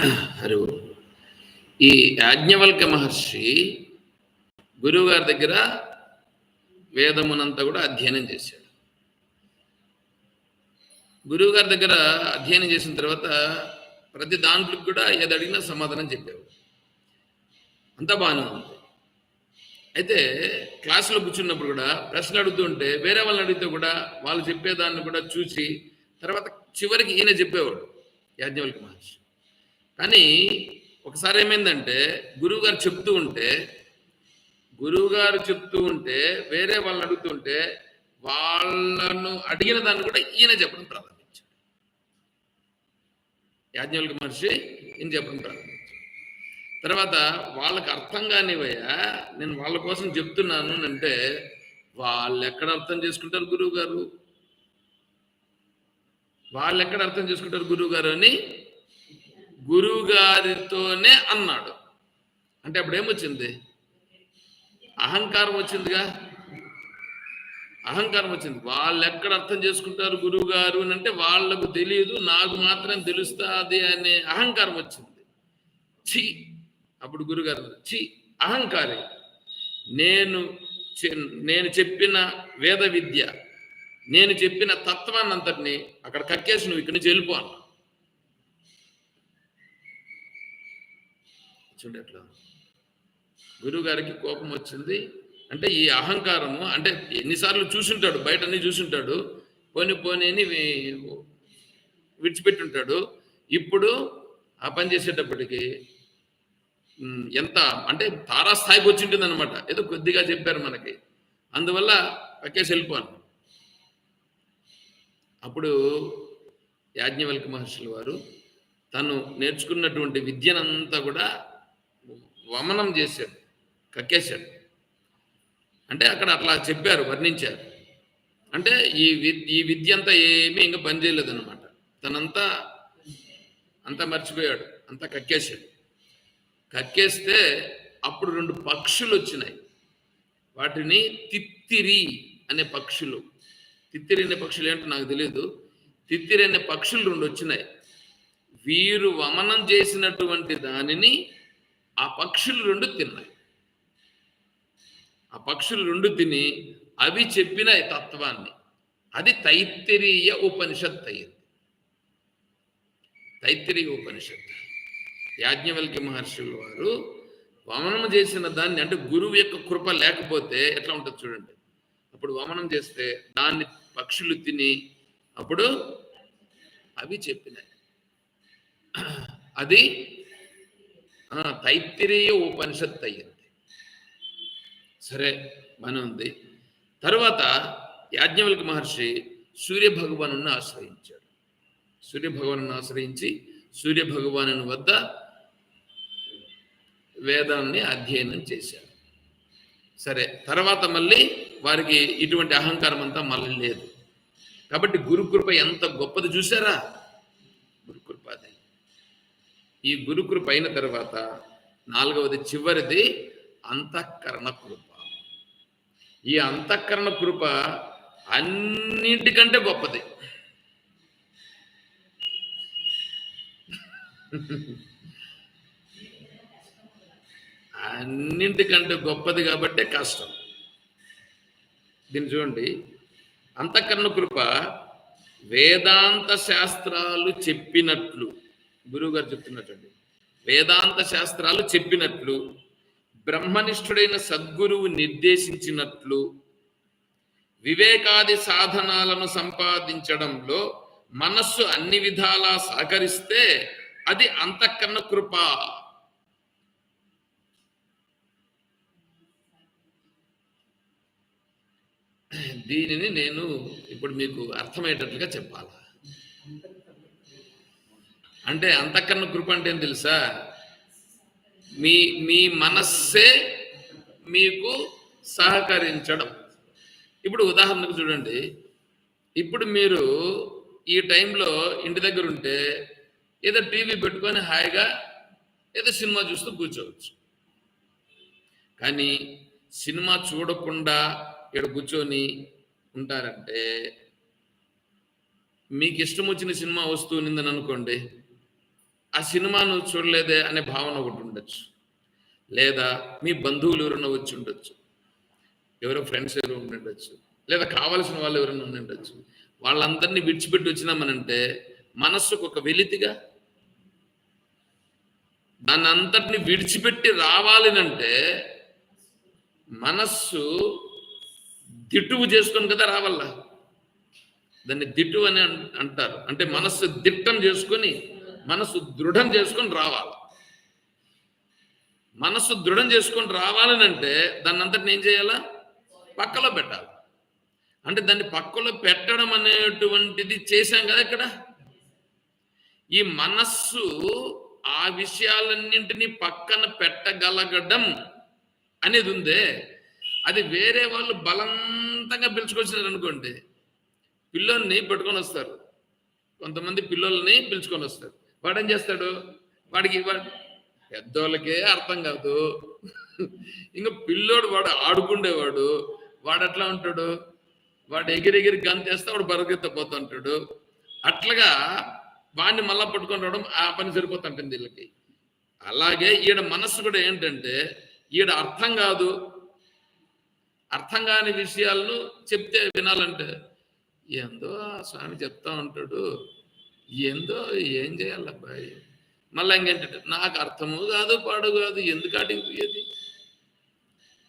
హరి ఈ యాజ్ఞవల్క మహర్షి గురువు గారి దగ్గర వేదమునంతా కూడా అధ్యయనం చేశాడు. గురువుగారి దగ్గర అధ్యయనం చేసిన తర్వాత ప్రతి దాంట్లో కూడా ఏది అడిగినా సమాధానం చెప్పేవాడు. అంతా బాగానే ఉంది. అయితే క్లాసులో కూర్చున్నప్పుడు కూడా ప్రశ్నలు అడుగుతుంటే వేరే వాళ్ళని అడిగితే కూడా వాళ్ళు చెప్పేదాన్ని కూడా చూసి తర్వాత చివరికి ఈయన చెప్పేవాడు యాజ్ఞవల్క మహర్షి. కానీ ఒకసారి ఏమైందంటే గురువు గారు చెప్తూ ఉంటే గురువు గారు చెప్తూ ఉంటే వేరే వాళ్ళని అడుగుతుంటే వాళ్ళను అడిగిన దాన్ని కూడా ఈయన చెప్పడం ప్రారంభించాడు. యాజ్ఞవల్క మహర్షి ఈయన చెప్పడం ప్రారంభించాడు. తర్వాత వాళ్ళకి అర్థం కానివయ్యా నేను వాళ్ళ కోసం చెప్తున్నాను అంటే వాళ్ళు ఎక్కడ అర్థం చేసుకుంటారు గురువు గారు వాళ్ళు ఎక్కడ అర్థం చేసుకుంటారు గురువు గారు అని గురువు గారితోనే అన్నాడు. అంటే అప్పుడు ఏమొచ్చింది అహంకారం వచ్చిందిగా? అహంకారం వచ్చింది. వాళ్ళు ఎక్కడ అర్థం చేసుకుంటారు గురువు గారు అని అంటే వాళ్ళకు తెలియదు నాకు మాత్రం తెలుస్తుంది అనే అహంకారం వచ్చింది. చి అప్పుడు గురుగారు చి అహంకారి నేను నేను చెప్పిన వేద విద్య నేను చెప్పిన తత్వాన్ని అంతటిని అక్కడ కక్కేసి నువ్వు ఇక్కడి నుంచి వెళ్ళిపోను అన్నా చూడట్లా గురువు గారికి కోపం వచ్చింది. అంటే ఈ అహంకారము అంటే ఎన్నిసార్లు చూసుంటాడు బయటనే చూసుంటాడు. పోని పోని అని ఉంటాడు విడిచిపెట్టుంటాడు. ఇప్పుడు ఆ పని చేసేటప్పటికి ఎంత అంటే తారాస్థాయికి వచ్చి ఉంటుంది అనమాట ఏదో కొద్దిగా చెప్పారు మనకి. అందువల్ల పక్కేసి వెళ్ళిపోను అప్పుడు యాజ్ఞవల్క మహర్షుల వారు తను నేర్చుకున్నటువంటి విద్యనంతా కూడా వమనం చేశాడు కక్కేశాడు. అంటే అక్కడ అట్లా చెప్పారు వర్ణించారు. అంటే ఈ వి- ఈ విద్య అంతా ఏమీ ఇంకా పనిచేయలేదు అనమాట తనంతా అంతా మర్చిపోయాడు అంతా కక్కేశాడు. కక్కేస్తే అప్పుడు రెండు పక్షులు వచ్చినాయి. వాటిని తిత్తిరి అనే పక్షులు. తిత్తిరి అనే పక్షులు ఏంటో నాకు తెలియదు తిత్తిరి అనే పక్షులు రెండు వచ్చినాయి. వీరు వమనం చేసినటువంటి దానిని ఆ పక్షులు రెండు తిన్నాయి. ఆ పక్షులు రెండు తిని అవి చెప్పిన తత్వాన్ని అది తైత్తిరీయ ఉపనిషత్ అయ్యింది. తైత్తిరీయ ఉపనిషత్ యాజ్ఞవల్క్య మహర్షులు వారు వమనం చేసిన దాన్ని అంటే గురువు యొక్క కృప లేకపోతే ఎట్లా ఉంటుంది చూడండి. అప్పుడు వమనం చేస్తే దాన్ని పక్షులు తిని అప్పుడు అవి చెప్పినాయి. అది తైత్తిరీయ ఉపనిషత్ అయ్యింది. సరే మనం ఉంది తర్వాత యాజ్ఞవల్కి మహర్షి సూర్య భగవాను ఆశ్రయించాడు. సూర్య భగవాను ఆశ్రయించి సూర్య భగవాను వద్ద వేదాన్ని అధ్యయనం చేశాడు. సరే తర్వాత మళ్ళీ వారికి ఇటువంటి అహంకారం అంతా మళ్ళీ లేదు. కాబట్టి గురుకృప ఎంత గొప్పది చూసారా ఈ గురుకృప అయిన తర్వాత నాలుగవది చివరిది అంతఃకరణ కృప. ఈ అంతఃకరణ కృప అన్నిటికంటే గొప్పది. అన్నింటికంటే గొప్పది కాబట్టే కష్టం. దీన్ని చూడండి. అంతఃకరణ కృప వేదాంత శాస్త్రాలు చెప్పినట్లు గురువు గారు చెప్తున్నటువంటి వేదాంత శాస్త్రాలు చెప్పినట్లు బ్రహ్మనిష్ఠుడైన సద్గురువు నిర్దేశించినట్లు వివేకాది సాధనాలను సంపాదించడంలో మనస్సు అన్ని విధాలా సహకరిస్తే అది అంతఃకరణ కృప. దీనిని నేను ఇప్పుడు మీకు అర్థమయ్యేటట్లుగా చెప్పాలి? అంటే అంతఃకరణ కృప అంటే ఏం తెలుసా? మీ మీ మనస్సే మీకు సహకరించడం. ఇప్పుడు ఉదాహరణకు చూడండి. ఇప్పుడు మీరు ఈ టైంలో ఇంటి దగ్గర ఉంటే ఏదో టీవీ పెట్టుకొని హాయిగా ఏదో సినిమా చూస్తూ కూర్చోవచ్చు. కానీ సినిమా చూడకుండా ఇక్కడ కూర్చొని ఉంటారంటే మీకు ఇష్టం వచ్చిన సినిమా వస్తూ ఉన్నదని అనుకోండి. ఆ సినిమాను చూడలేదే అనే భావన ఒకటి ఉండొచ్చు. లేదా మీ బంధువులు ఎవరైనా వచ్చి ఉండొచ్చు. ఎవరో ఫ్రెండ్స్ ఎవరో ఉండొచ్చు. లేదా కావలసిన వాళ్ళు ఎవరైనా ఉండొచ్చు. వాళ్ళందరినీ విడిచిపెట్టి వచ్చినామనంటే మనస్సుకు ఒక వెలితిగా దాన్ని అంతటిని విడిచిపెట్టి రావాలనంటే మనస్సు దిట్టువు చేసుకొని కదా రావాల? దాన్ని దిట్టు అని అంటారు. అంటే మనస్సు దిట్టం చేసుకొని మనసు దృఢం చేసుకొని రావాలి. మనసు దృఢం చేసుకొని రావాలనంటే దాన్ని అంతటిని ఏం చేయాలా? పక్కలో పెట్టాలి. అంటే దాన్ని పక్కలో పెట్టడం అనేటువంటిది చేశాం కదా ఇక్కడ? ఈ మనస్సు ఆ విషయాలన్నింటినీ పక్కన పెట్టగలగడం అనేది ఉందే. అది వేరే వాళ్ళు బలవంతంగా పిలుచుకొచ్చినారు అనుకోండి. పిల్లల్ని పెట్టుకొని వస్తారు. కొంతమంది పిల్లల్ని పిలుచుకొని వస్తారు. వాడు ఏం చేస్తాడు? వాడికి పెద్దోళ్ళకే అర్థం కాదు. ఇంకా పిల్లోడు వాడు ఆడుకుండేవాడు. వాడు ఎట్లా ఉంటాడు? వాడు ఎగిరెగిరి గంతేస్తే వాడు బరగెత్తపోతుంటాడు అట్లాగా వాడిని మళ్ళా పట్టుకొని రావడం ఆ పని సరిపోతుంటుంది వీళ్ళకి. అలాగే ఈడ మనస్సు కూడా ఏంటంటే ఈడ అర్థం కాదు. అర్థం కాని విషయాలను చెప్తే వినాలంటే ఏందో స్వామి చెప్తా ఉంటాడు. ఏందో ఏం చేయాలి అబ్బాయి మళ్ళీ ఇంకేంటంటే నాకు అర్థము కాదు పాడు కాదు ఎందుకు అడిగి పోయేది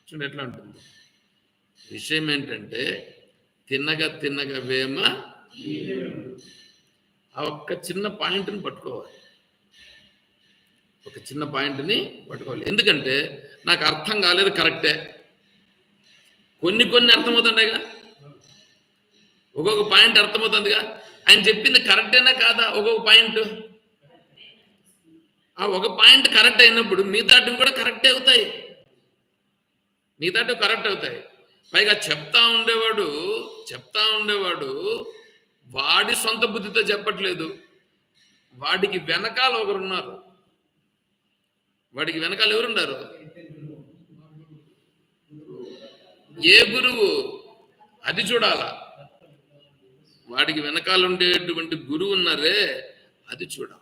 చూడండి ఎట్లా ఉంటుంది. విషయం ఏంటంటే తిన్నగా తిన్నగా వేమ ఆ ఒక్క చిన్న పాయింట్ని పట్టుకోవాలి. ఒక చిన్న పాయింట్ని పట్టుకోవాలి. ఎందుకంటే నాకు అర్థం కాలేదు కరెక్టే. కొన్ని కొన్ని అర్థమవుతుండేగా ఒక్కొక్క పాయింట్ అర్థమవుతుందిగా. ఆయన చెప్పింది కరెక్టేనా కాదా? ఒక్కొక్క పాయింట్ ఆ ఒక పాయింట్ కరెక్ట్ అయినప్పుడు మిగతాటివి కూడా కరెక్ట్ అవుతాయి. మిగతాటివి కరెక్ట్ అవుతాయి. పైగా చెప్తా ఉండేవాడు చెప్తా ఉండేవాడు వాడి సొంత బుద్ధితో చెప్పట్లేదు. వాడికి వెనకాల ఒకరున్నారు. వాడికి వెనకాల ఎవరున్నారు? ఏ గురువు? అది చూడాలా? వాడికి వెనకాల ఉండేటువంటి గురువు ఉన్నారే అది చూడాలి.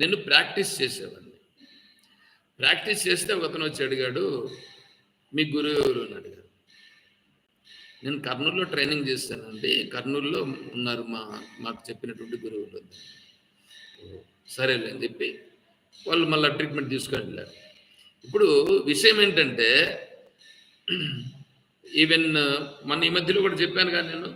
నేను ప్రాక్టీస్ చేసేవాడిని. ప్రాక్టీస్ చేస్తే ఒకతను వచ్చి అడిగాడు మీ గురువు ఎవరు? అని అడిగాడు. నేను కర్నూలులో ట్రైనింగ్ చేస్తానండి కర్నూలులో ఉన్నారు మా మాకు చెప్పినటువంటి గురువులు. సరేలే అని చెప్పి వాళ్ళు మళ్ళీ ట్రీట్మెంట్ తీసుకొని వెళ్ళారు. ఇప్పుడు విషయం ఏంటంటే ఈవెన్ uh, మన ఈ మధ్యలో కూడా చెప్పాను కానీ నేను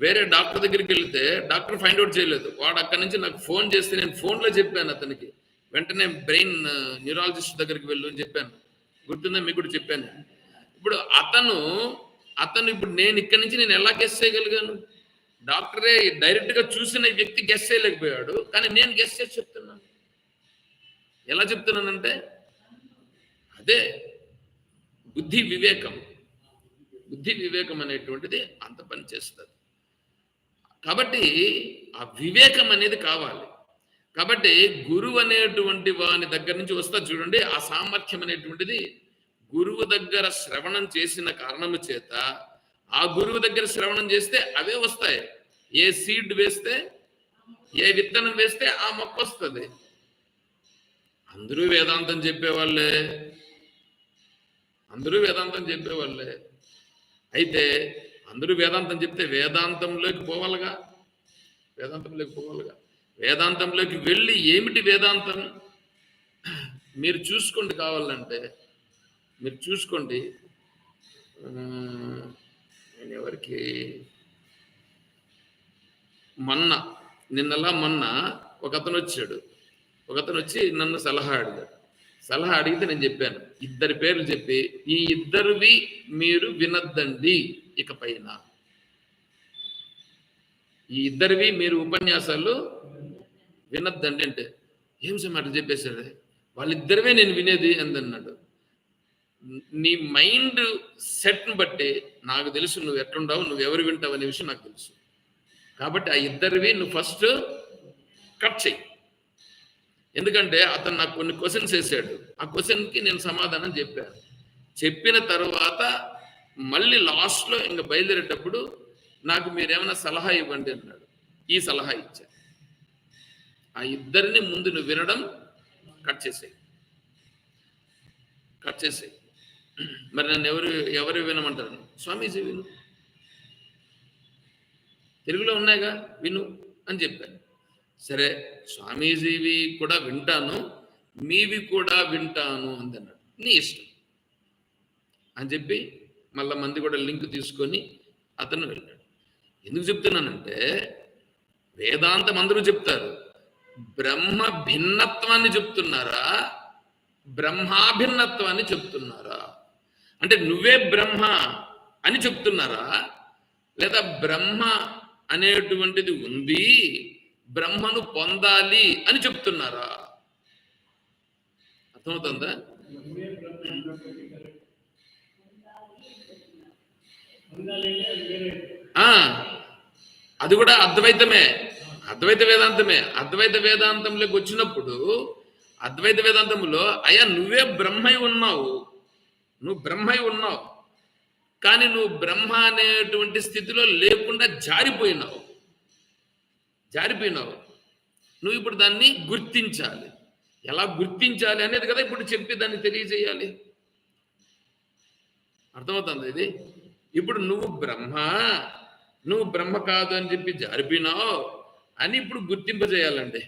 వేరే డాక్టర్ దగ్గరికి వెళ్తే డాక్టర్ ఫైండ్ అవుట్ చేయలేదు. వాడు అక్కడి నుంచి నాకు ఫోన్ చేస్తే నేను ఫోన్లో చెప్పాను అతనికి. వెంటనే బ్రెయిన్ న్యూరాలజిస్ట్ uh, దగ్గరికి వెళ్ళు అని చెప్పాను. గుర్తుందా? మీకు కూడా చెప్పాను. ఇప్పుడు అతను అతను ఇప్పుడు నేను ఇక్కడి నుంచి నేను ఎలా గెస్ చేయగలిగాను? డాక్టరే డైరెక్ట్గా చూసిన వ్యక్తి గెస్ చేయలేకపోయాడు. కానీ నేను గెస్ చేసి చెప్తున్నాను ఎలా చెప్తున్నానంటే అదే బుద్ధి వివేకం. బుద్ధి వివేకం అనేటువంటిది అంత పని చేస్తుంది. కాబట్టి ఆ వివేకం అనేది కావాలి. కాబట్టి గురువు అనేటువంటి వాని దగ్గర నుంచి వస్తా చూడండి ఆ సామర్థ్యం అనేటువంటిది గురువు దగ్గర శ్రవణం చేసిన కారణము చేత ఆ గురువు దగ్గర శ్రవణం చేస్తే అవే వస్తాయి. ఏ సీడ్ వేస్తే ఏ విత్తనం వేస్తే ఆ మొక్క వస్తుంది. అందరూ వేదాంతం చెప్పేవాళ్ళే. అందరూ వేదాంతం చెప్పేవాళ్ళే. అయితే అందరూ వేదాంతం చెప్తే వేదాంతంలోకి పోవాలిగా. వేదాంతంలోకి పోవాలిగా. వేదాంతంలోకి వెళ్ళి ఏమిటి వేదాంతం? మీరు చూసుకోండి కావాలంటే. మీరు చూసుకోండి. నేను ఎవరికి? మొన్న. నిన్నలా మొన్న ఒక అతను వచ్చాడు. ఒక అతను వచ్చి నన్ను సలహా అడిగాడు. సలహా అడిగితే నేను చెప్పాను. ఇద్దరి పేర్లు చెప్పి ఈ ఇద్దరివి మీరు వినద్దండి ఇక పైన ఈ ఇద్దరివి మీరు ఉపన్యాసాలు వినద్దండి అంటే ఏం సమాటలు చెప్పేసారు వాళ్ళిద్దరివే నేను వినేది అందన్నాడు నీ మైండ్ సెట్ను బట్టి నాకు తెలుసు నువ్వు ఎట్లుండవు నువ్వు ఎవరు వింటావు అనే విషయం నాకు తెలుసు. కాబట్టి ఆ ఇద్దరివి నువ్వు ఫస్ట్ కట్ చెయ్యి. ఎందుకంటే అతను నాకు కొన్ని క్వశ్చన్స్ వేసాడు. ఆ క్వశ్చన్కి నేను సమాధానం చెప్పాను. చెప్పిన తర్వాత మళ్ళీ లాస్ట్లో ఇంకా బయలుదేరేటప్పుడు నాకు మీరేమైనా సలహా ఇవ్వండి అన్నాడు. ఈ సలహా ఇచ్చారు ఆ ఇద్దరిని ముందు నువ్వు వినడం కట్ చేసేయి. కట్ చేసేయి. మరి నన్ను ఎవరు ఎవరు వినమంటారు? స్వామీజీ విను. తెలుగులో ఉన్నాయిగా? విను అని చెప్పాను. సరే స్వామీజీవి కూడా వింటాను మీవి కూడా వింటాను అందన్నాడు. నీ ఇష్టం. అని చెప్పి మళ్ళా మంది కూడా లింక్ తీసుకొని అతను వెళ్ళాడు. ఎందుకు చెప్తున్నానంటే వేదాంతం అందరూ చెప్తారు. బ్రహ్మ భిన్నత్వాన్ని చెప్తున్నారా? బ్రహ్మాభిన్నత్వాన్ని చెప్తున్నారా? అంటే నువ్వే బ్రహ్మ అని చెప్తున్నారా? లేదా బ్రహ్మ అనేటువంటిది ఉంది బ్రహ్మను పొందాలి అని చెప్తున్నారా? అర్థమవుతుందా? ఆ, అది కూడా అద్వైతమే అద్వైత వేదాంతమే. అద్వైత వేదాంతంలోకి వచ్చినప్పుడు అద్వైత వేదాంతంలో అయ్యా నువ్వే బ్రహ్మై ఉన్నావు. నువ్వు బ్రహ్మై ఉన్నావు. కానీ నువ్వు బ్రహ్మ అనేటువంటి స్థితిలో లేకుండా జారిపోయినావు. జారిపోయినావు. నువ్వు ఇప్పుడు దాన్ని గుర్తించాలి. ఎలా గుర్తించాలి అనేది కదా ఇప్పుడు చెప్పి దాన్ని తెలియజేయాలి. అర్థమవుతుంది ఇది? ఇప్పుడు నువ్వు బ్రహ్మ నువ్వు బ్రహ్మ కాదు అని చెప్పి జారిపోయినావు అని ఇప్పుడు గుర్తింపజేయాలండి.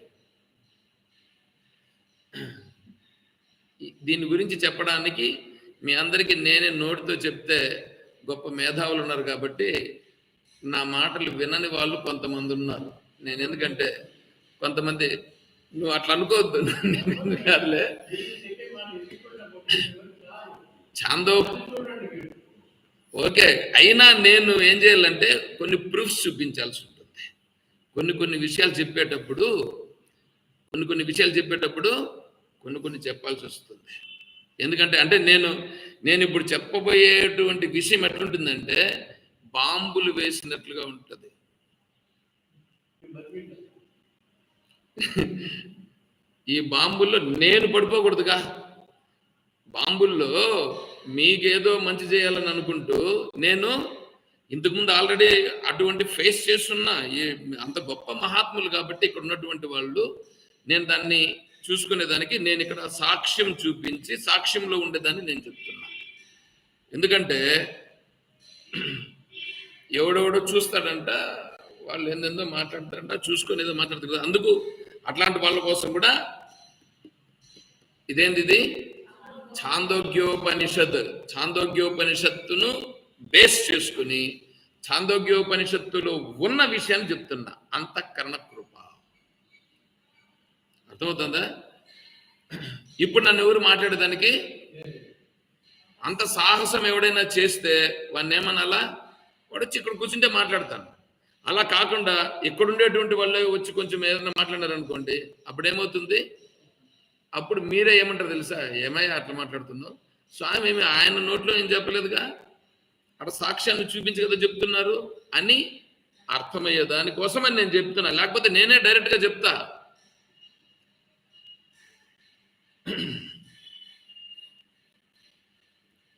దీని గురించి చెప్పడానికి మీ అందరికీ నేనే నోటితో చెప్తే గొప్ప మేధావులు ఉన్నారు కాబట్టి నా మాటలు వినని వాళ్ళు కొంతమంది ఉన్నారు. నేను ఎందుకంటే కొంతమంది నువ్వు అట్లా అనుకోవద్దు. నేను కాదులే. చాందో. ఓకే అయినా నేను ఏం చేయాలంటే కొన్ని ప్రూఫ్స్ చూపించాల్సి ఉంటుంది. కొన్ని కొన్ని విషయాలు చెప్పేటప్పుడు కొన్ని కొన్ని విషయాలు చెప్పేటప్పుడు కొన్ని కొన్ని చెప్పాల్సి వస్తుంది. ఎందుకంటే అంటే నేను నేను ఇప్పుడు చెప్పబోయేటువంటి విషయం ఎట్లుంటుందంటే బాంబులు వేసినట్లుగా ఉంటుంది. ఈ బాంబుల్లో నేను పడిపోకూడదుగా. బాంబుల్లో మీకేదో మంచి చేయాలని అనుకుంటూ నేను ఇంతకుముందు ఆల్రెడీ అటువంటి ఫేస్ చేస్తున్నా ఈ అంత గొప్ప మహాత్ములు కాబట్టి ఇక్కడ ఉన్నటువంటి వాళ్ళు నేను దాన్ని చూసుకునేదానికి నేను ఇక్కడ సాక్ష్యం చూపించి సాక్ష్యంలో ఉండేదాన్ని నేను చెప్తున్నా. ఎందుకంటే ఎవడెవడో చూస్తాడంట వాళ్ళు ఏందేందో మాట్లాడతారంట చూసుకొని ఏదో మాట్లాడతారు కదా. అందుకు అట్లాంటి వాళ్ళ కోసం కూడా ఇదేంది ఇది ఛాందోగ్యోపనిషత్ ఛాందోగ్యోపనిషత్తును బేస్ చేసుకుని ఛాందోగ్యోపనిషత్తులో ఉన్న విషయాన్ని చెప్తున్నా అంతఃకరణ కృప. అర్థమవుతుందా? ఇప్పుడు నన్ను ఎవరు మాట్లాడేదానికి? అంత సాహసం ఎవడైనా చేస్తే వాడిని ఏమనాలా? వాడు వచ్చి ఇక్కడ కూర్చుంటే మాట్లాడతాను. అలా కాకుండా ఇక్కడ ఉండేటువంటి వాళ్ళే వచ్చి కొంచెం ఏదైనా మాట్లాడారనుకోండి అప్పుడు ఏమవుతుంది అప్పుడు మీరే ఏమంటారు తెలుసా? ఏమయ్యా అట్లా మాట్లాడుతున్నావు? స్వామి ఏమి ఆయన నోట్లో ఏం చెప్పలేదుగా? అక్కడ సాక్ష్యాన్ని చూపించి కదా చెప్తున్నారు అని అర్థమయ్యే దానికోసమని నేను చెప్తున్నా. లేకపోతే నేనే డైరెక్ట్గా చెప్తా.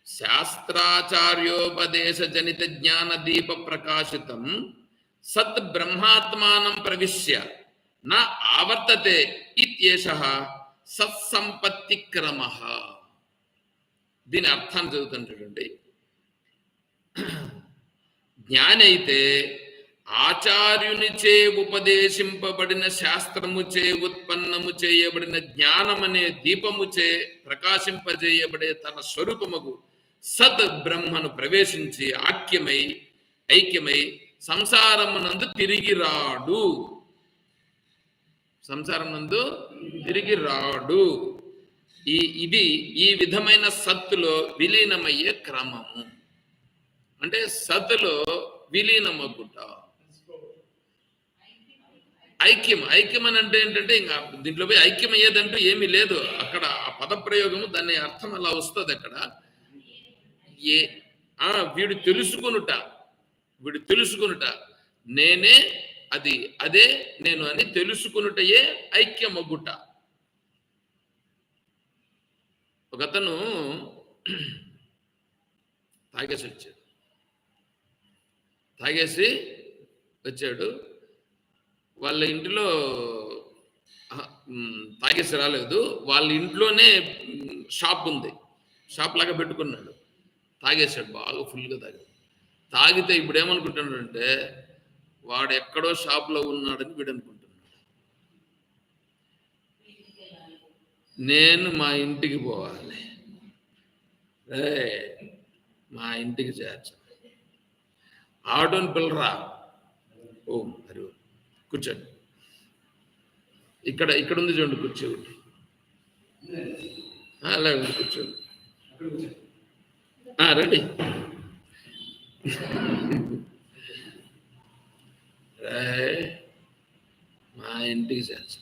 శాస్త్రాచార్యోపదేశ జనిత జ్ఞాన దీప ప్రకాశితం సత్ బ్రహ్మాత్మానం ప్రవిశ్య నా ఆవర్తతే ఇత్యేష సత్సంపత్తి క్రమ. దీని అర్థం చదువుతుంటాడండి జ్ఞాని అయితే ఆచార్యునిచే ఉపదేశింపబడిన శాస్త్రముచే ఉత్పన్నము చేయబడిన జ్ఞానమనే దీపముచే ప్రకాశింపజేయబడే తన స్వరూపముకు సత్ బ్రహ్మను ప్రవేశించి ఆక్యమై ఐక్యమై సంసారమునందు తిరిగి రాడు. సంసారం నందు తిరిగి రాడు. ఈ ఇది ఈ విధమైన సత్తులో విలీనమయ్యే క్రమము. అంటే సత్తులో విలీనమగుట. ఐక్యం ఐక్యం అని అంటే ఏంటంటే ఇంకా దీంట్లో పోయి ఐక్యం అయ్యేదంటూ ఏమీ లేదు. అక్కడ ఆ పద ప్రయోగము దాని అర్థం అలా వస్తుంది అక్కడ ఏ వీడు తెలుసుకొనుట. వీడు తెలుసుకునుట. నేనే అది అదే నేను అని తెలుసుకునుటయే ఐక్యమగుట. ఒకతను తాగేసి వచ్చాడు. తాగేసి వచ్చాడు. వాళ్ళ ఇంటిలో తాగేసి రాలేదు. వాళ్ళ ఇంట్లోనే షాప్ ఉంది. షాప్ లాగా పెట్టుకున్నాడు. తాగేశాడు బాగా ఫుల్గా తాగాడు. తాగితే ఇప్పుడు ఏమనుకుంటున్నాడంటే వాడు ఎక్కడో షాప్లో ఉన్నాడని వీడు అనుకుంటున్నాడు నేను మా ఇంటికి పోవాలి. మా ఇంటికి చేర్చాలి ఆటోని పిల్లరా ఓ హరి ఓం. కూర్చోండి. ఇక్కడ ఇక్కడ ఉంది చూడండి కూర్చో ఒకటి. అలాగే కూర్చోండి. రెడీ రండి. మా ఇంటికి చేర్చాలి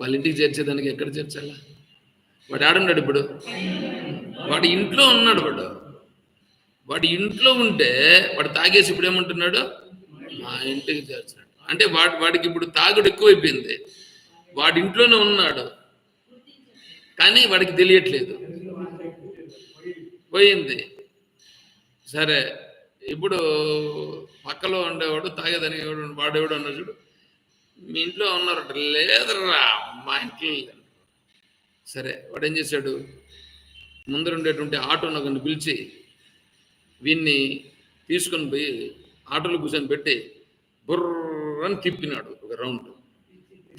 వాళ్ళ ఇంటికి చేర్చేదానికి ఎక్కడ చేర్చాలా? వాడు ఆడున్నాడు ఇప్పుడు. వాడు ఇంట్లో ఉన్నాడు వాడు. వాడి ఇంట్లో ఉంటే వాడు తాగేసి ఇప్పుడు ఏమంటున్నాడు? మా ఇంటికి చేర్చాడు అంటే వాడు వాడికి ఇప్పుడు తాగుడు ఎక్కువైపోయింది. వాడి ఇంట్లోనే ఉన్నాడు. కానీ వాడికి తెలియట్లేదు. పోయింది. సరే ఇప్పుడు పక్కలో ఉండేవాడు తాగేదని ఎవడు వాడేవాడు అన్నాడు చూడు. మీ ఇంట్లో ఉన్నారట లేదరా మా ఇంట్లో సరే వాడు ఏం చేశాడు? ముందర ఉండేటువంటి ఆటోను ఒకరిని పిలిచి వీన్ని తీసుకొని పోయి ఆటోలో కూర్చొని పెట్టి బుర్రని తిప్పినాడు ఒక రౌండ్.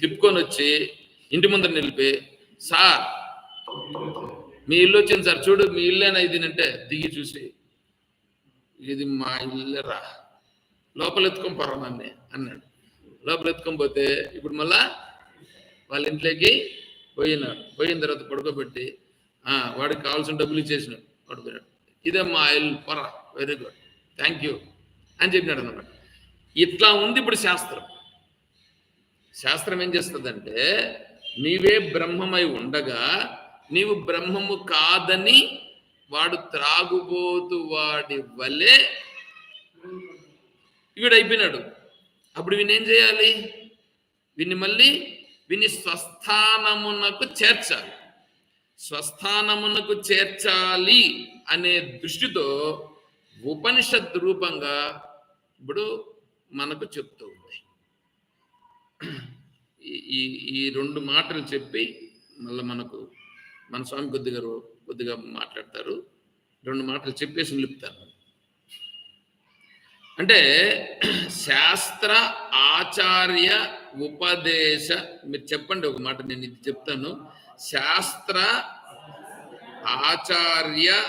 తిప్పుకొని వచ్చి ఇంటి ముందర నిలిపి సార్ మీ ఇల్లు వచ్చింది సార్ చూడు మీ ఇల్లేనా ఇది? అంటే దిగి చూసి ఇది మా ఇల్లరా? లోపల ఎత్తుకొని పోరా నన్ను? అన్నాడు. లోపలెత్తుకొని పోతే ఇప్పుడు మళ్ళా వాళ్ళ ఇంట్లోకి పోయినాడు పోయిన తర్వాత పడుకోబెట్టి "ఆ, వాడికి కావాల్సిన డబ్బులు ఇచ్చేసినాడు. పడుకున్నాడు. ఇదే మా ఇల్లు పొరా. వెరీ గుడ్ థ్యాంక్ యూ అని చెప్పినాడు అనమాట ఇట్లా ఉంది ఇప్పుడు శాస్త్రం. శాస్త్రం ఏం చేస్తుందంటే నీవే బ్రహ్మమై ఉండగా నీవు బ్రహ్మము కాదని వాడు త్రాగుబోతు వాడి వలె వీడు అయిపోయినాడు అప్పుడు వీని ఏం చేయాలి? వీని మళ్ళీ విని స్వస్థానమునకు చేర్చాలి. స్వస్థానమునకు చేర్చాలి అనే దృష్టితో ఉపనిషత్ రూపంగా ఇప్పుడు మనకు చెప్తూ ఉంది. ఈ- ఈ రెండు మాటలు చెప్పి మళ్ళీ మనకు మన స్వామి కొద్దిగారు కొద్దిగా మాట్లాడతారు. రెండు మాటలు చెప్పేసి నిలుపుతారు. అంటే శాస్త్ర ఆచార్య ఉపదేశ మీరు చెప్పండి ఒక మాట నేను ఇది చెప్తాను. శాస్త్ర ఆచార్య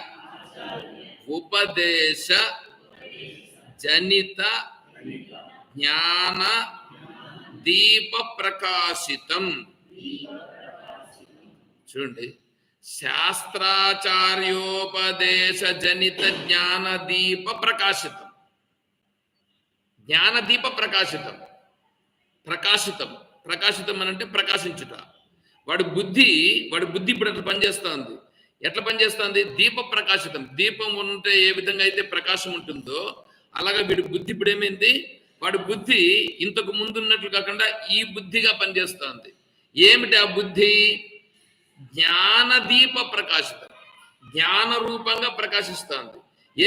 ఉపదేశ జనిత జ్ఞాన దీప ప్రకాశితం. చూడండి. శాస్త్రాచార్యోపదేశ జనిత జ్ఞానదీప ప్రకాశితం. జ్ఞానదీప ప్రకాశితం ప్రకాశితం ప్రకాశితం అని అంటే ప్రకాశించుట. వాడి బుద్ధి వాడి బుద్ధి ఇప్పుడు అట్లా పనిచేస్తుంది? ఎట్లా పనిచేస్తుంది? దీప ప్రకాశితం దీపం ఉంటే ఏ విధంగా అయితే ప్రకాశం ఉంటుందో అలాగా వీడి బుద్ధి ఇప్పుడు ఏమైంది? వాడి బుద్ధి ఇంతకు ముందు ఉన్నట్లు కాకుండా ఈ బుద్ధిగా పనిచేస్తుంది. ఏమిటి ఆ బుద్ధి? జ్ఞానదీప ప్రకాశిత. జ్ఞాన రూపంగా ప్రకాశిస్తుంది.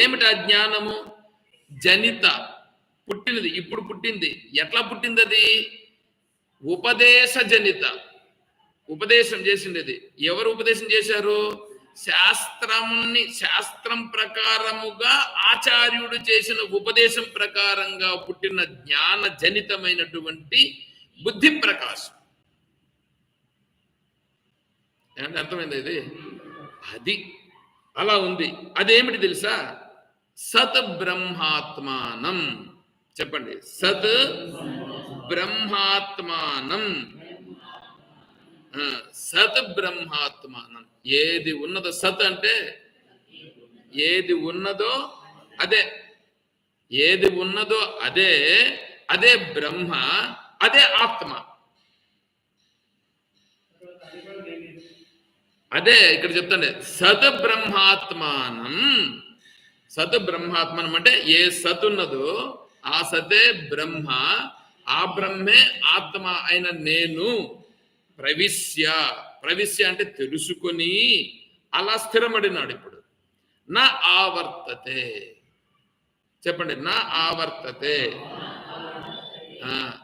ఏమిటి ఆ జ్ఞానము? జనిత. పుట్టినది. ఇప్పుడు పుట్టింది. ఎట్లా పుట్టింది అది ఉపదేశ జనిత ఉపదేశం చేసింది ఎవరు ఉపదేశం చేశారు? శాస్త్రంని శాస్త్రం ప్రకారముగా ఆచార్యుడు చేసిన ఉపదేశం ప్రకారంగా పుట్టిన జ్ఞాన జనితమైనటువంటి బుద్ధి ప్రకాశం. ఏమంటే అర్థమైంది ఇది? అది. అలా ఉంది. అదేమిటి తెలుసా? సత్ బ్రహ్మాత్మానం. చెప్పండి. సత్ బ్రహ్మాత్మానం. ఆ, సత్ బ్రహ్మాత్మానం. ఏది ఉన్నదో సత్ అంటే ఏది ఉన్నదో అదే. ఏది ఉన్నదో అదే. అదే బ్రహ్మ అదే ఆత్మ. అదే ఇక్కడ చెప్తాండే సత్ బ్రహ్మాత్మానం సత్ బ్రహ్మాత్మనం అంటే ఏ సత్ ఉన్నదో ఆ సతే బ్రహ్మ ఆ బ్రహ్మే ఆత్మ అయిన నేను. ప్రవిశ్య ప్రవిశ్య అంటే తెలుసుకొని అలా స్థిరపడినాడు ఇప్పుడు. నా ఆవర్తతే. చెప్పండి నా ఆవర్తతే.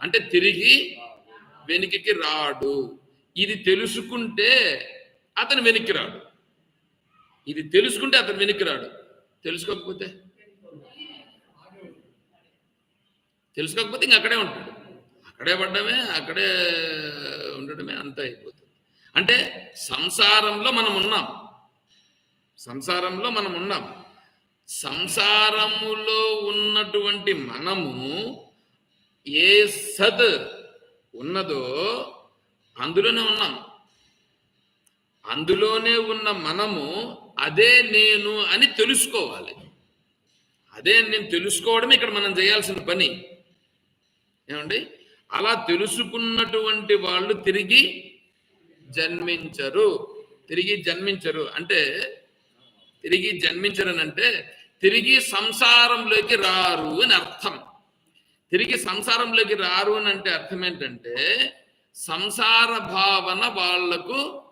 అంటే తిరిగి వెనుకకి రాడు. ఇది తెలుసుకుంటే అతను వెనక్కి రాడు ఇది తెలుసుకుంటే అతను వెనక్కి రాడు తెలుసుకోకపోతే? తెలుసుకోకపోతే ఇంక అక్కడే ఉంటాడు. అక్కడే పడ్డమే అక్కడే ఉండడమే అంతా అయిపోతుంది. అంటే సంసారంలో మనం ఉన్నాం. సంసారంలో మనం ఉన్నాం. సంసారములో ఉన్నటువంటి మనము ఏ సద్ ఉన్నదో అందులోనే ఉన్నాం. అందులోనే ఉన్న మనము అదే నేను అని తెలుసుకోవాలి. అదే నేను తెలుసుకోవడం ఇక్కడ మనం చేయాల్సిన పని. ఏమండి? అలా తెలుసుకున్నటువంటి వాళ్ళు తిరిగి జన్మించరు. తిరిగి జన్మించరు. అంటే తిరిగి జన్మించరు అని అంటే తిరిగి సంసారంలోకి రారు అని అర్థం. తిరిగి సంసారంలోకి రారు అని అంటే అర్థం ఏంటంటే సంసార భావన వాళ్ళకు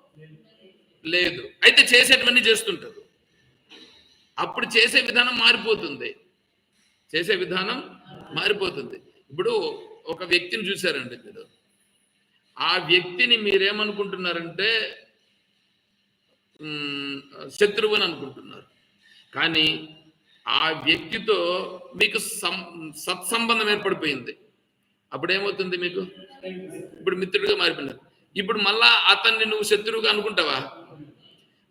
లేదు. అయితే చేసేటవన్నీ చేస్తుంటారు. అప్పుడు చేసే విధానం మారిపోతుంది. చేసే విధానం మారిపోతుంది. ఇప్పుడు ఒక వ్యక్తిని చూశారండి మీరు. ఆ వ్యక్తిని మీరేమనుకుంటున్నారంటే శత్రువు అని అనుకుంటున్నారు. కానీ ఆ వ్యక్తితో మీకు సం సత్సంబంధం ఏర్పడిపోయింది. అప్పుడు ఏమవుతుంది మీకు? ఇప్పుడు మిత్రుడిగా మారిపోయినారు. ఇప్పుడు మళ్ళా అతన్ని నువ్వు శత్రువుగా అనుకుంటావా?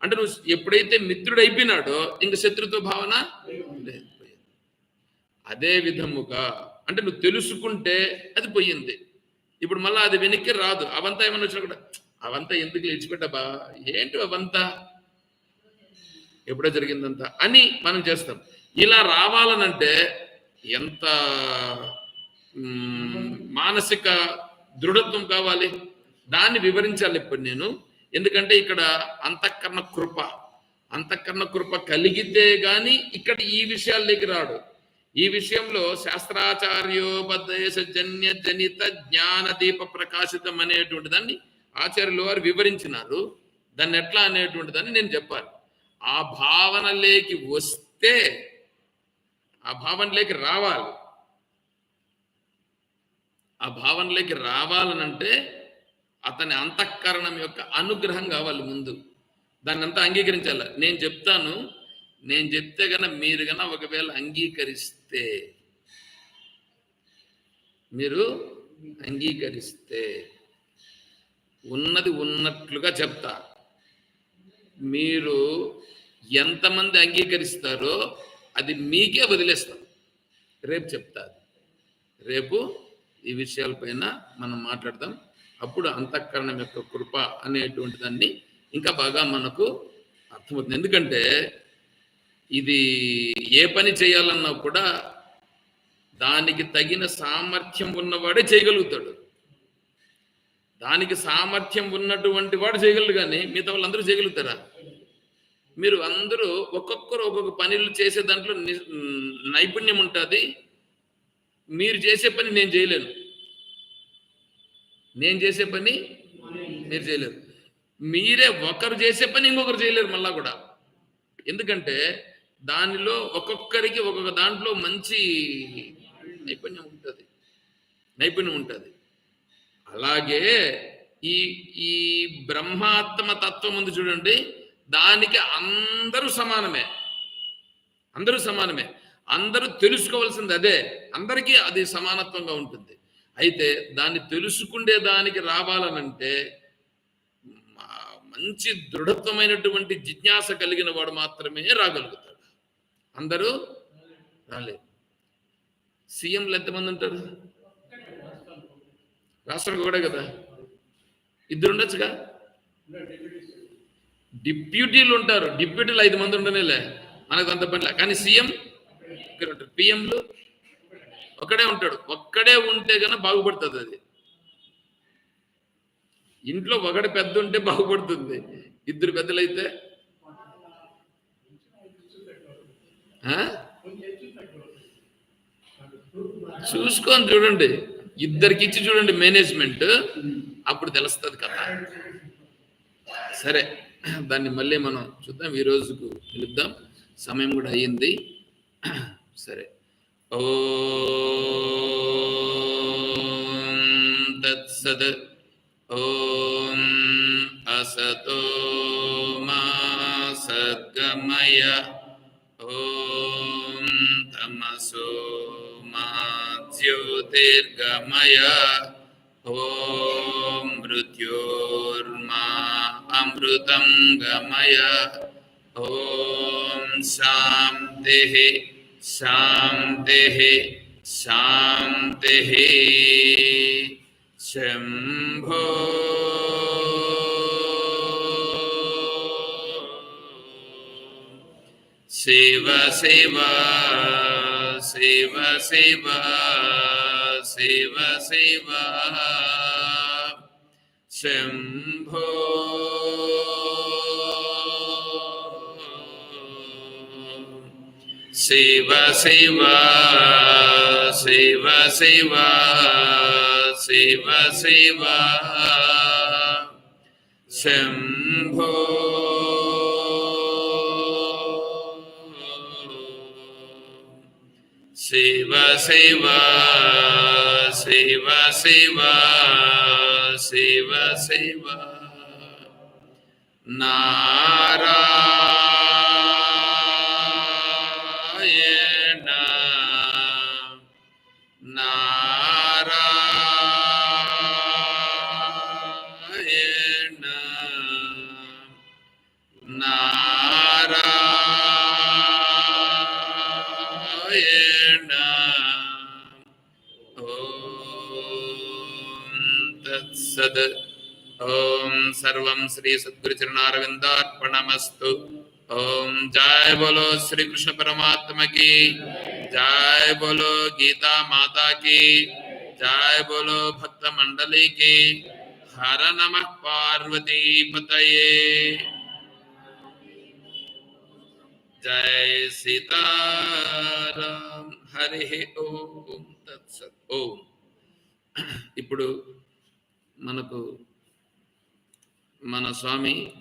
అంటే నువ్వు ఎప్పుడైతే మిత్రుడు అయిపోయినాడో ఇంక శత్రుత్వ భావన లేదు పోయింది. అదే విధముగా అంటే నువ్వు తెలుసుకుంటే అది పోయింది. ఇప్పుడు మళ్ళీ అది వెనక్కి రాదు. అవంతా ఏమన్నా వచ్చినా కూడా అవంతా ఎందుకు లేచిపెట్టబా ఏంటి అవంతా? ఎప్పుడో జరిగిందంతా. అని మనం చేస్తాం. ఇలా రావాలనంటే ఎంత మానసిక దృఢత్వం కావాలి? దాన్ని వివరించాలి ఇప్పుడు నేను. ఎందుకంటే ఇక్కడ అంతఃకరణ కృప అంతఃకరణ కృప కలిగితే గాని ఇక్కడ ఈ విషయాల్లోకి రాడు. ఈ విషయంలో శాస్త్రాచార్యోపదేశ జన్య జనిత జ్ఞాన దీప ప్రకాశితం అనేటువంటి దాన్ని ఆచార్యులు వారు వివరించినారు. దాన్ని ఎట్లా అనేటువంటి దాన్ని నేను చెప్పాలి. ఆ భావనలేకి వస్తే ఆ భావనలోకి రావాలి. ఆ భావనలోకి రావాలనంటే అతని అంతఃకరణం యొక్క అనుగ్రహం కావాలి ముందు. దాన్ని అంతా అంగీకరించాలి? నేను చెప్తాను నేను చెప్తే గన మీరు గన ఒకవేళ అంగీకరిస్తే మీరు అంగీకరిస్తే ఉన్నది ఉన్నట్లుగా చెప్తా. మీరు ఎంతమంది అంగీకరిస్తారో అది మీకే వదిలేస్తాం. రేపు చెప్తా. రేపు ఈ విషయాలపైన మనం మాట్లాడదాం. అప్పుడు అంతఃకరణం యొక్క కృప అనేటువంటి దాన్ని ఇంకా బాగా మనకు అర్థమవుతుంది. ఎందుకంటే ఇది ఏ పని చేయాలన్నా కూడా దానికి తగిన సామర్థ్యం ఉన్నవాడే చేయగలుగుతాడు. దానికి సామర్థ్యం ఉన్నటువంటి వాడు చేయగలడు కానీ మిగతా వాళ్ళందరూ చేయగలుగుతారా? మీరు అందరూ ఒక్కొక్కరు ఒక్కొక్క పనులు చేసే దాంట్లో ని- నైపుణ్యం ఉంటుంది. మీరు చేసే పని నేను చేయలేను. నేను చేసే పని మీరు చేయలేరు. మీరే ఒకరు చేసే పని ఇంకొకరు చేయలేరు మళ్ళా కూడా. ఎందుకంటే దానిలో ఒక్కొక్కరికి ఒక్కొక్క దాంట్లో మంచి నైపుణ్యం ఉంటుంది. నైపుణ్యం ఉంటుంది. అలాగే ఈ ఈ బ్రహ్మాత్మ తత్వం ఉంది చూడండి దానికి అందరూ సమానమే. అందరూ సమానమే. అందరూ తెలుసుకోవాల్సింది అదే. అందరికీ అది సమానత్వంగా ఉంటుంది. అయితే దాన్ని తెలుసుకుండే దానికి రావాలనంటే మంచి దృఢత్వమైనటువంటి జిజ్ఞాస కలిగిన వాడు మాత్రమే రాగలుగుతాడు. అందరూ రాలేదు. సీఎంలు ఎంతమంది ఉంటారు? రాష్ట్రం కూడా కదా. ఇద్దరు ఉండొచ్చుగా? డిప్యూటీలు ఉంటారు. డిప్యూటీలు ఐదు మంది ఉండనేలే. మనకు అంత పనిలే కానీ సీఎం ఇక్కడ ఉంటారు. పిఎంలు ఒక్కడే ఉంటాడు. ఒక్కడే ఉంటే గన బాగుపడుతుంది అది. ఇంట్లో ఒకటి పెద్ద ఉంటే బాగుపడుతుంది. ఇద్దరు పెద్దలైతే? ఆ? చూసుకొని చూడండి. ఇద్దరికి ఇచ్చి చూడండి మేనేజ్మెంట్. అప్పుడు తెలుస్తుంది కదా సరే దాన్ని మళ్ళీ మనం చూద్దాం. ఈ రోజుకు పిలుద్దాం. సమయం కూడా అయ్యింది. సరే. ఓ తత్సద్ ఓం అసతో మా సద్గమయ ఓం తమసో మా జ్యోతిర్గమయ ఓం మృత్యోర్మా అమృతం గమయ ఓం శాంతి शांति शांति। शम्भो शिव शिव शिव शिव शिव शिव। शंभो। சிவ சிவ சிவ சிவ சிவ சிவ शम्भो शिव शिव शिव शिव शिव शिव नारा ఓం సర్వం శ్రీ సద్గురు చరణారవిందార్పణమస్తు ఓం జయ బోలో శ్రీ కృష్ణ పరమాత్మ की जय बोलो गीता माता की जय बोलो भक्त मंडली की हर नमः पार्वती पतये जय సీతారాం హరి ఓం తత్సత్ ఓం ఇప్పుడు మనకు మన స్వామి